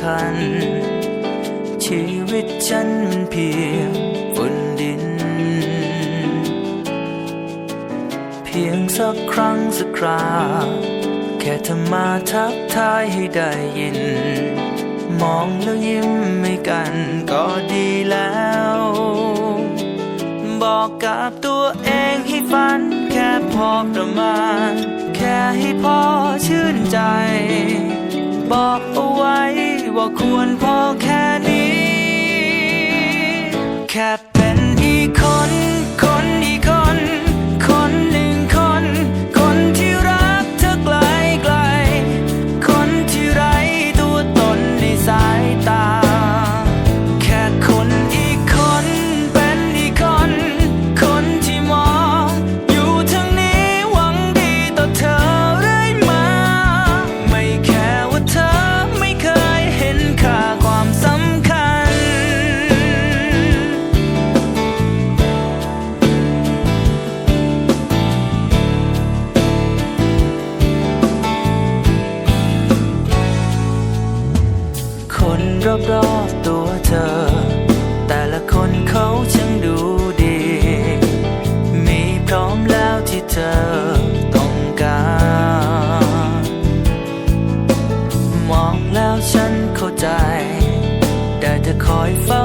ำคัญ ชีวิตฉันมันเพียงฝุ่นดิน เพียงสักครั้งสักครา แค่เธอมาทักทายให้ได้ยิน มองแล้วยิ้มให้กันก็ดีแล้ว บอกกับตัวเองให้ฝัน แค่พอประมาณ แค่ให้พอชื่นใจ บอกเอาไว้ ว่าควรพอแค่นี้ แค่ รอบตัวเธอ แต่ละคนเขาช่างดูดี มีพร้อมแล้วที่เธอต้องการ มองแล้วฉันเข้าใจได้เธอคอยเฝ้า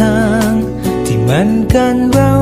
ทางที่มันกันเรา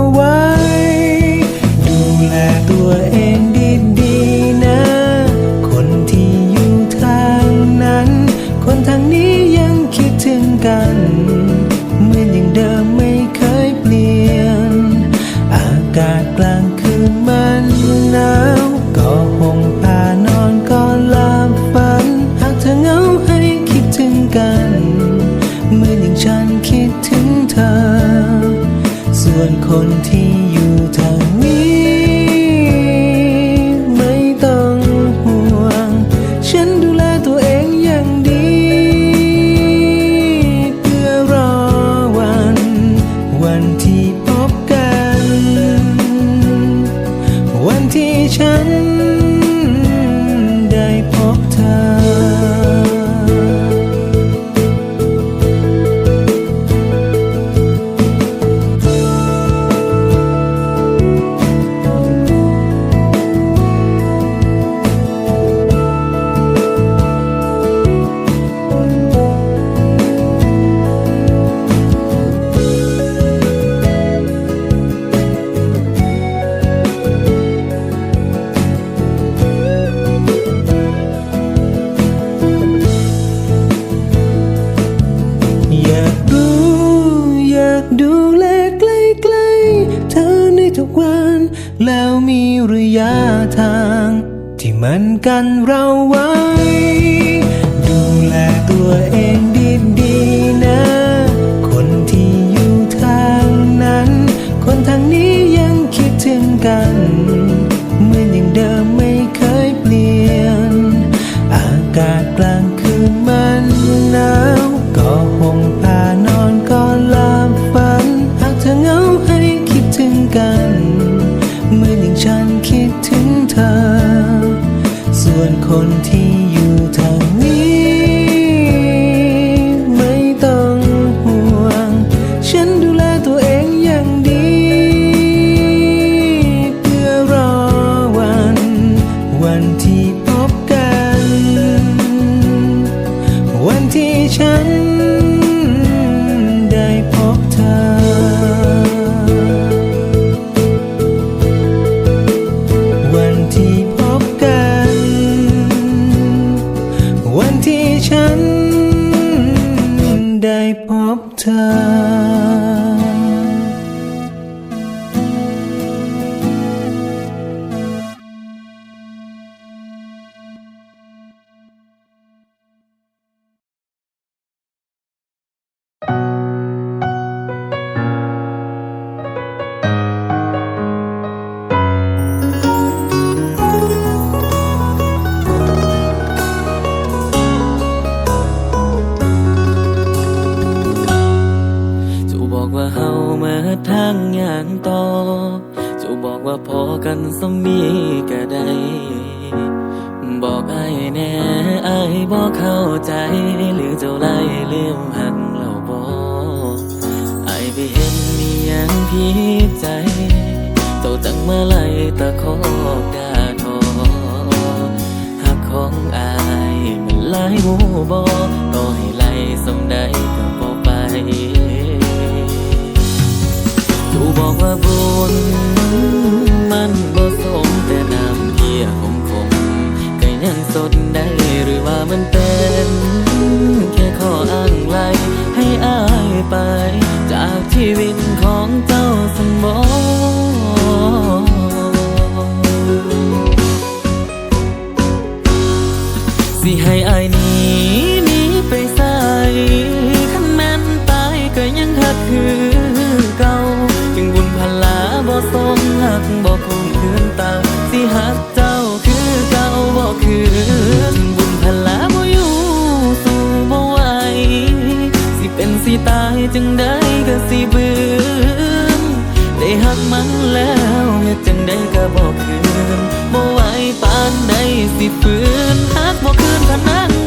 กันเรา เฮามาทางอย่างต่อจูบอกว่าพอกันสมีก็ได้บอกไอ้แน่ไอ้ายบอกเข้าใจ หรือเจ้าไล่ลืมหักเราบอกไอ้ไปเห็นมีหยังผิดใจ เจ้าจังเมาไล่ตะคอกด่าทอหักของอายมันหลายหูบอต่อให้ไล่สม บอกว่าบุญมันบ่สมแต่น้ำเกียคมคมก็ยังสดได้หรือว่ามันเป็ สมหักบ่คงคืนเต่าสิหักเจ้าคือเก่าบ่คือถึงบุญพลาบ่อยู่สู้บ่ไหวสิเป็นสิตายจึงได้ก็สิเบืมได้หักมันแล้วเฮ็ดจังได้ก็บ่คืนบ่ไหวปานใดสิฝืนหักบ่คืนพนังน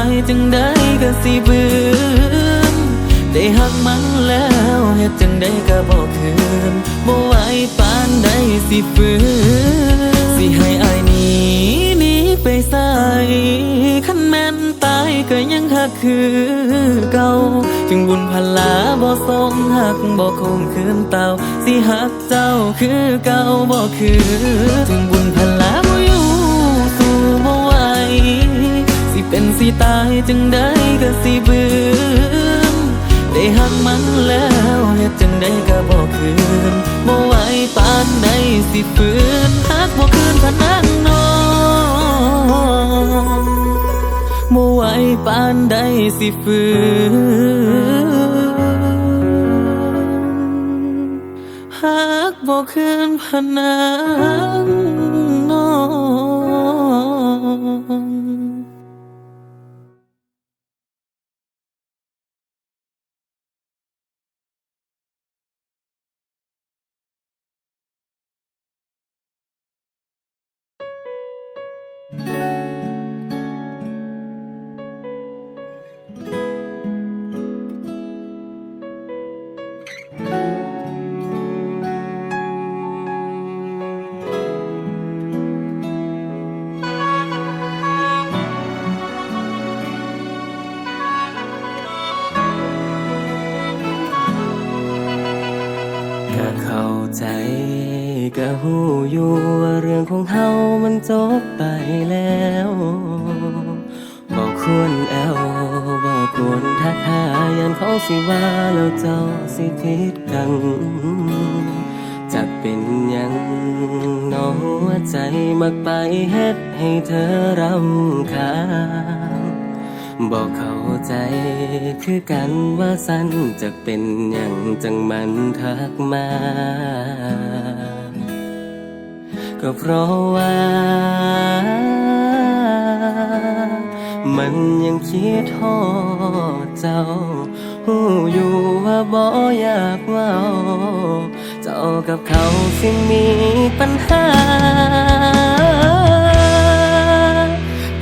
ายจังได้ก็สิเบืมได้หักมันแล้วเฮ็ดจังได้ก็บ่คืนบ่ไหวปานใดสิฝืนสิให้อายหนีหนีไปใส่คันแม่นตายก็ยังหักคือเก่าถึงบุญพลาบ่ทรงหักบ่คงคืนเต่าสิหักเจ้าคือเก่าบ่คือถึงบุญพลา เป็นสิตายจังได้ก็สิบืมได้หักมันแล้วเฮ็ดจังได้ก็บ่คืนบ่ไหวปานใดสิฝืนหักบ่คืนพนังนองบ่ไหวปานใดสิฝืนหักบ่คืนพนังน ก็เข้าใจ ก็หูอยู่ว่าเรื่องของเฮามันจบไปแล้วบอกควรแอวบอกควรทักหายันเขาสิว่าแล้วเจ้าสิผิดกันจะเป็นยังน้องหัวใจมักไปเฮ็ดให้เธอรำคาญบอกเขา ใจ คือกันว่าสั้นจะเป็นอย่างจังมันทักมา ก็เพราะว่า มันยังคิดทอดเจ้าหูอยู่ว่าบ่อยากเว่าเจ้ากับเขาสิมีปัญหา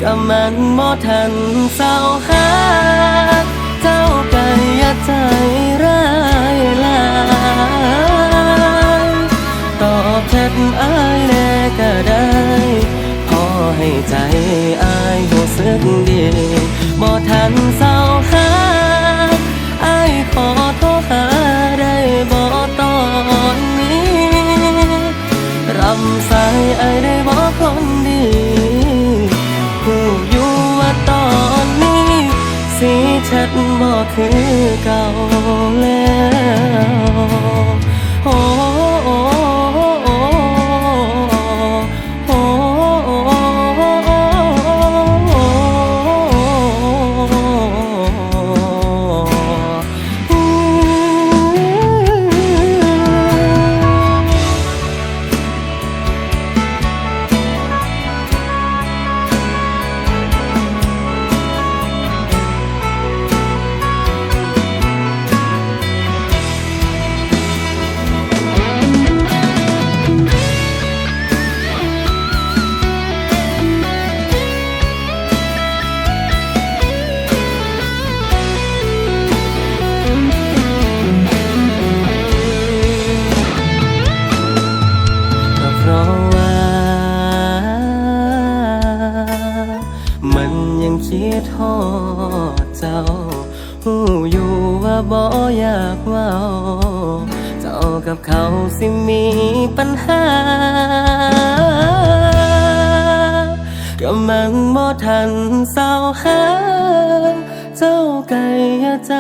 ก็มันบ่ทันเศร้าหาเจ้าก็อย่าใจร้ายลายตอบแทนอายแน่ก็ได้พอให้ใจอายรู้สึกดีบ่ทันเศร้า คือเก่า มันบ่ทันเศร้าหาเจ้าไก่ยใจ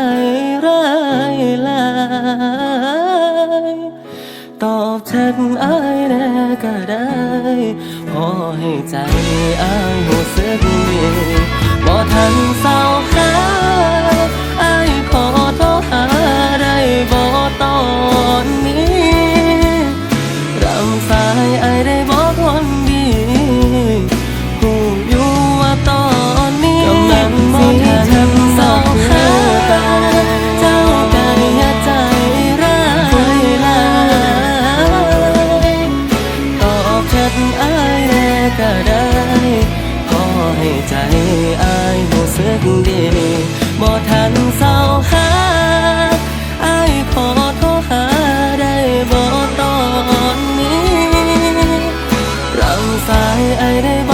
ร้ายลายตอบแชทอายแน่ก็ได้พอให้ใจอายรู้สึกดีบ่ทันเศร้าหาอายขอโทรหาได้บ่ตอนนี้ งส